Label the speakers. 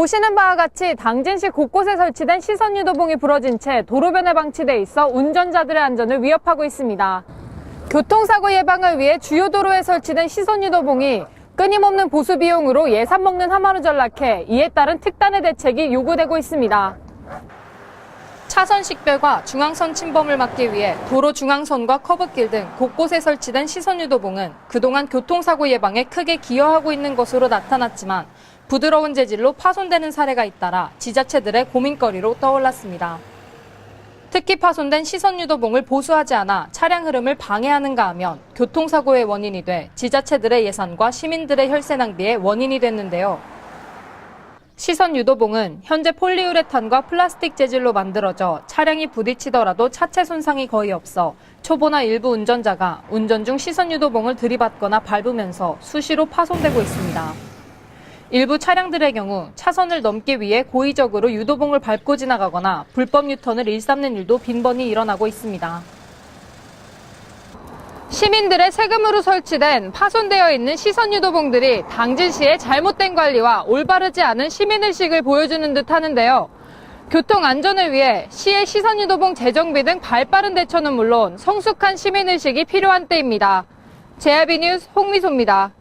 Speaker 1: 보시는 바와 같이 당진시 곳곳에 설치된 시선 유도봉이 부러진 채 도로변에 방치돼 있어 운전자들의 안전을 위협하고 있습니다. 교통사고 예방을 위해 주요 도로에 설치된 시선 유도봉이 끊임없는 보수 비용으로 예산 먹는 하마로 전락해 이에 따른 특단의 대책이 요구되고 있습니다. 차선 식별과 중앙선 침범을 막기 위해 도로 중앙선과 커브길 등 곳곳에 설치된 시선 유도봉은 그동안 교통사고 예방에 크게 기여하고 있는 것으로 나타났지만 부드러운 재질로 파손되는 사례가 잇따라 지자체들의 고민거리로 떠올랐습니다. 특히 파손된 시선 유도봉을 보수하지 않아 차량 흐름을 방해하는가 하면 교통사고의 원인이 돼 지자체들의 예산과 시민들의 혈세 낭비의 원인이 됐는데요. 시선 유도봉은 현재 폴리우레탄과 플라스틱 재질로 만들어져 차량이 부딪히더라도 차체 손상이 거의 없어 초보나 일부 운전자가 운전 중 시선 유도봉을 들이받거나 밟으면서 수시로 파손되고 있습니다. 일부 차량들의 경우 차선을 넘기 위해 고의적으로 유도봉을 밟고 지나가거나 불법 유턴을 일삼는 일도 빈번히 일어나고 있습니다. 시민들의 세금으로 설치된 파손되어 있는 시선 유도봉들이 당진시의 잘못된 관리와 올바르지 않은 시민의식을 보여주는 듯 하는데요. 교통 안전을 위해 시의 시선 유도봉 재정비 등 발빠른 대처는 물론 성숙한 시민의식이 필요한 때입니다. 제아비 뉴스 홍미소입니다.